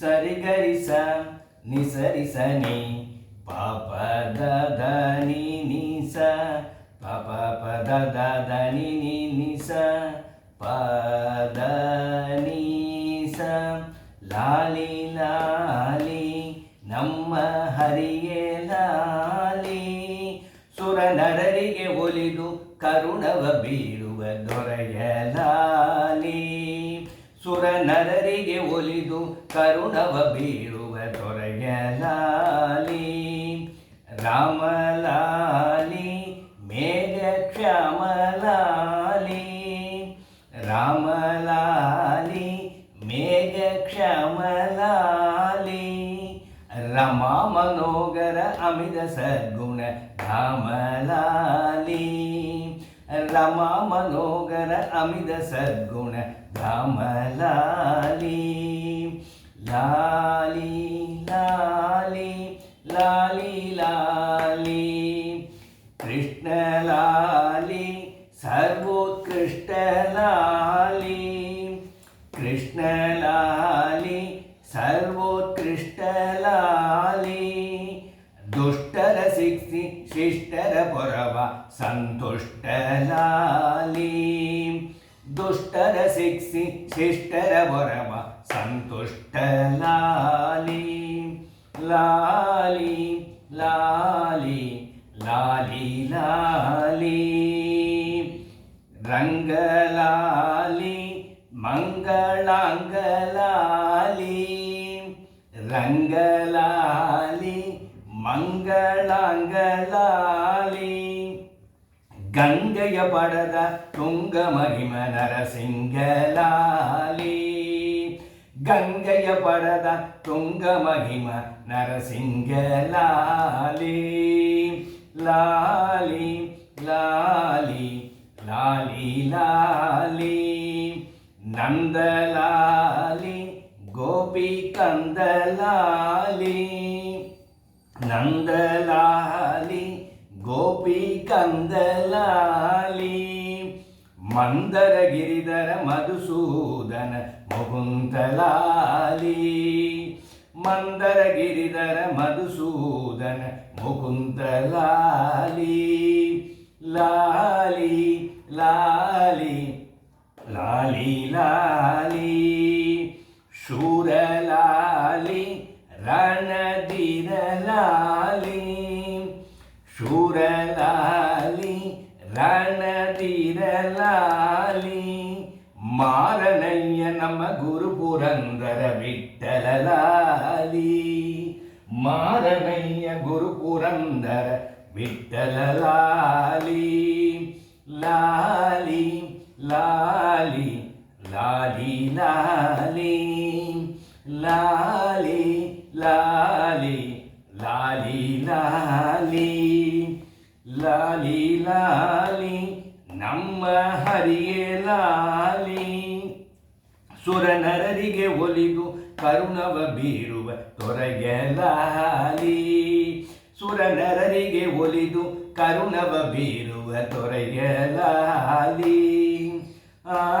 ಸರಿಗರಿಸ, ನಿಸರಿಸನಿ ಪಾಪ ದ ದನಿ ನಿಸ ಪಾಪ ಪದ ದ ನಿಸ, ಪದ ನೀಸ. ಲಾಲಿ ಲಾಲಿ, ನಮ್ಮ ಹರಿಯೇ ಲಾಲಿ, ಸುರನರರಿಗೆ ಒಲಿದು ಕರುಣವ ಬೀರುವ ದೊರೆಯ ಲಾಲಿ. ಸುರ ನರರಿಗೆ ಒಲಿದು ಕರುಣವ ಬೀಳುವ ದೊರೆಯ ಲಾಲಿ ರಾಮಲಾಲಿ ಮೇಘ ಕ್ಷಮಲಾಲಿ ರಾಮಲಾಲಿ ಮೇಘ ಕ್ಷಮಲಾಲಿ ರಮಾ ಮನೋಗರ ಅಮಿತ ಸದ್ಗುಣ ಧಾಮಲಾಲಿ ரமா மனோகர அமித சத்குண ராமலாலி லாலி லாலி லாலி லாலி கிருஷ்ணலாலி சர்வோத்கிருஷ்டலாலி ಸಿಕ್ತಿ ಶಿಷ್ಟರ ಪೊರವ ಸಂತುಷ್ಟಲಾಲಿ ದುಷ್ಟರ ಸಿಕ್ಸಿ ಶಿಷ್ಟರ ಪೊರವ ಸಂತುಷ್ಟಲಾಲಿ ಲಾಲಿ ಲಾಲಿ ಲಾಲಿ ಲಾಲಿ ರಂಗಲಾಲಿ ಮಂಗಳಾಂಗಲಾಲಿ ರಂಗ கங்கைய படத துங்க மகிம நரசிங்கலாலி கங்கைய படத துங்க மகிம நரசிங்கலாலி லாலி லாலி லாலி லாலி. நந்தலாலி கோபி கந்தலாலி நந்தலாலி గోపీ కందలాలి మందర గిరిధర మధుసూదన ముకుంతలాలి మందర గిరిధర మధుసూదన ముకుంతలాలి. లాలి లాలి లాలి లాలి శూరలాలి రణదిరలాలి சூரலாலி ரணதிரலாலி மாரணைய நம்ம குரு புரந்தர விட்டலலாலி மாரணைய குரு புரந்தர விட்டலலாலி லாலி லாலி லாலி லாலி லாலி லாலி லாலி லாலி. ಲಾಲಿ ಲಾಲಿ, ನಮ್ಮ ಹರಿಯೇ ಲಾಲಿ. ಸುರನರರಿಗೆ ಒಲಿದು ಕರುಣವ ಬೀರುವ ತೊರಗೆ ಲಾಲಿ. ಸುರನರರಿಗೆ ಒಲಿದು ಕರುಣವ ಬೀರುವ ತೊರೆಯ ಲಾಲಿ. ಆ